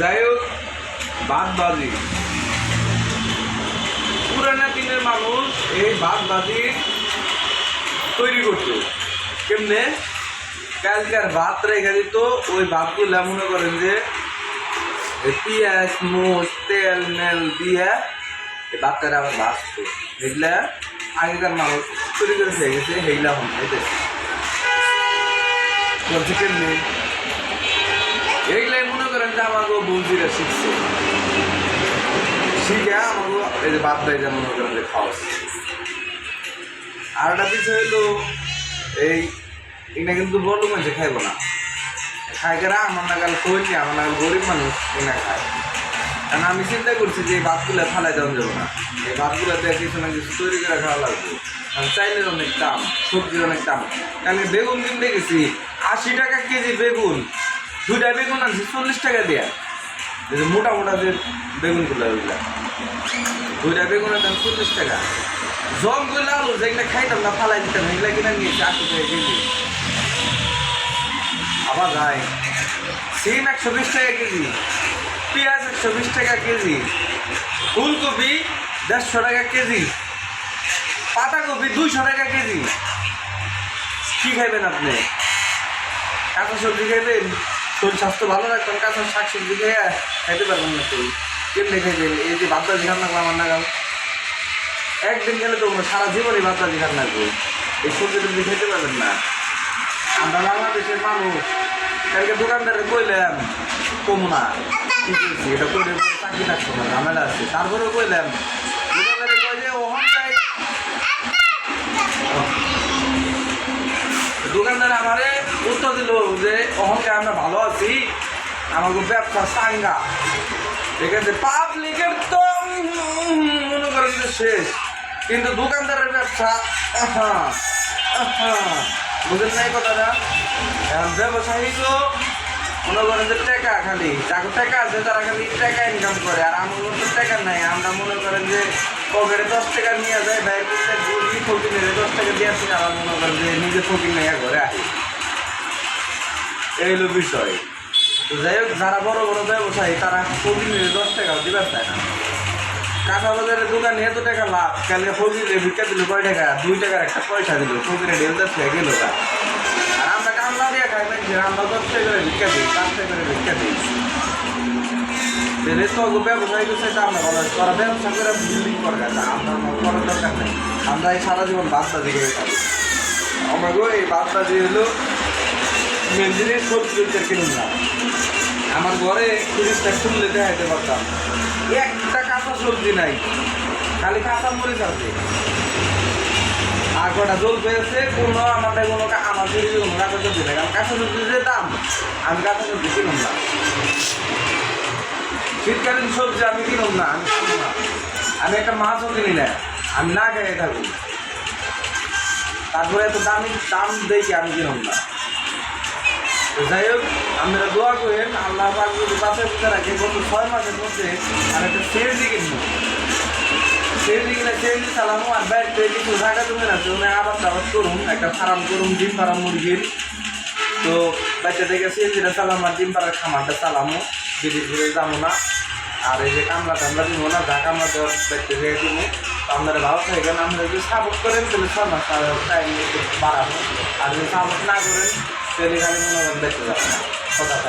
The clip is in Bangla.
যাই হোক বাদ বাজি। পুরানা দিনের মানুষ এই বাদ বাজি তৈরি করতো। কেমনে? কালকার ভাত রেখে দিত ওই ভাতগুলা মনে করেন যে পেঁয়াজ মোষ তেল মেল দিয়ে এই ভাতটা আবার ভাজতো। এগুলা আগেকার মানুষ তৈরি করে খেয়ে গেছে সেইগুলা হন বলছে কেমনি? আমাকে শিখছে। শিখে আমাকে এই যে দেয় আর একটা বিষয় হলো, এই, এটা কিন্তু না। আমার আমার গরিব মানুষ খায়। কারণ আমি চিন্তা করছি যে এই ভাতগুলো ফালাই দেওয়া যাবে না। এই ভাতগুলোতে কিছু না কিছু তৈরি করে খাওয়া লাগবে। কারণ চাইলের অনেক দাম, সবজির অনেক দাম। কালকে বেগুন কিনতে গেছি, আশি টাকা কেজি বেগুন। দুইটা বেগুন আনছি, চল্লিশ টাকা দেয়া। যে মোটা মোটা যে বেগুনগুলো, ওইগুলা। দুইটা বেগুনের দাম চল্লিশ টাকা। জমগুলো আলু যেগুলো খাইতাম না, ফালাই দিতাম, এগুলা কিনে নিয়েছি আশি টাকা কেজি আবার যায়। সিম একশো বিশ টাকা কেজি, পেঁয়াজ একশো বিশ টাকা কেজি, ফুলকপি দেড়শো টাকা কেজি, পাতাকপি দুইশো টাকা কেজি। কী খাইবেন আপনি? কাঁচা সবজি খাইবেন? শরীর স্বাস্থ্য ভালো রাখবেন কাঁচা শাক সবজি খেয়ে খাইতে পারবেন না তুই। কেমনি খাইবেন এই যে বাদবাজি রান্না করলাম আমার নাগাল একদিন গেলে তো সারা জীবনই বাদবাজি রান্না করব এই সবজি টবজি খেতে পারবেন না। আমরা বাংলাদেশের মানুষ। কালকে দোকানদারে কইলাম, কম না। এটা করে চাকরি থাকতো না, ঝামেলা আছে। তারপরে কইলাম, দোকানদারে যাই দোকানদার আমারে উত্তর দিল যে অহংকে আমরা ভালো আছি আমাকে ব্যবসা, সাঙ্গা। ঠিক আছে পাবলিকের তো, মনে করেন যে শেষ। কিন্তু দোকানদারের ব্যবসা বুঝলেন না এই কথাটা? ব্যবসায়ী তো, মনে করেন যে টাকা খালি। যাকে টাকা আছে, তারা খালি টাকা ইনকাম করে। আর আমার তো টাকা নাই। আমরা মনে করেন যে পকেটে দশ টাকা নিয়ে যায় বাইরে নিয়ে দশ টাকা দিয়ে আসি। আর মনে করেন যে নিজে ফকির নিয়ে ঘরে আসি। এই হলো বিষয়। তো যাই হোক, যারা বড় বড় ব্যবসায়ী, তারা নিয়ে দশ টাকাও দিবার চায় না। কাঁচা বাজারের দোকানে এত টাকা লাভ, কালকে ফকিরে ভিক্ষা দিল কয় টাকা? দুই টাকার একটা পয়সা দিল ফকিরে দশ টাকা গেল তা আর আমরা কামলা দিয়ে খাই পেয়েছি আমরা দশ টাকা করে ভিক্ষা দিই, পাঁচ টাকা ভিক্ষা দিই। তাহলে তো ব্যবসায়ী করছে তা আমরা করা ব্যবসা করে বিল্ডিং করে গেছে, আমরা করার দরকার আমরা এই সারা জীবন বাচ্চা দিকে আমরা গো এই বাচ্চা দিয়ে হলো মেন জিনিস সবজি কিনুন না আমার ঘরে তিরিশটা খুললে দেখাইতে পারতাম। একটা কাঁচা সবজি নাই। খালি কাঁচা মরিচ আছে। আর কটা জল পেয়েছে, কোনো আমাদের কোনো আমার শরীরে কোনো কাঁচা সবজি নাই। কারণ কাঁচা সবজির যে দাম, আমি কাঁচা সবজি কিনুম না। শীতকালীন সবজি আমি কিনুম না, আমি কিনুম না। আমি একটা মাছও কিনি না আমি না খেয়ে থাকুন তারপরে এত দামি দাম দেখি আমি কিনুম না। যাই হোক, আপনারা দোয়া করেন, আল্লাহ পাক যদি বাসায় বুঝে রাখে গত ছয় মাসের মধ্যে আর একটা সেলজি কিনবো সেলজি কিনে সেলজি চালামো আর বাইরে থেকে কিছু জায়গা জমি আছে ওখানে আবার টাবার করুন, একটা ফার্ম করুন, ডিম ফার্ম মুরগির। তো বাচ্চা থেকে সেলজিটা চালাম আর ডিম পাড়ার খামারটা চালামো বিদেশ ঘুরে যাব না। আর এই যে কামলা টামলা দিব না, যা কামলা দেওয়ার বাচ্চা থেকে দিব। আপনারা ভালো থাকেন, আপনারা যদি সাপোর্ট করেন, তাহলে ছয় টাইম বাড়াবো। আর যদি সাপোর্ট না করেন তাহলে খালি মনে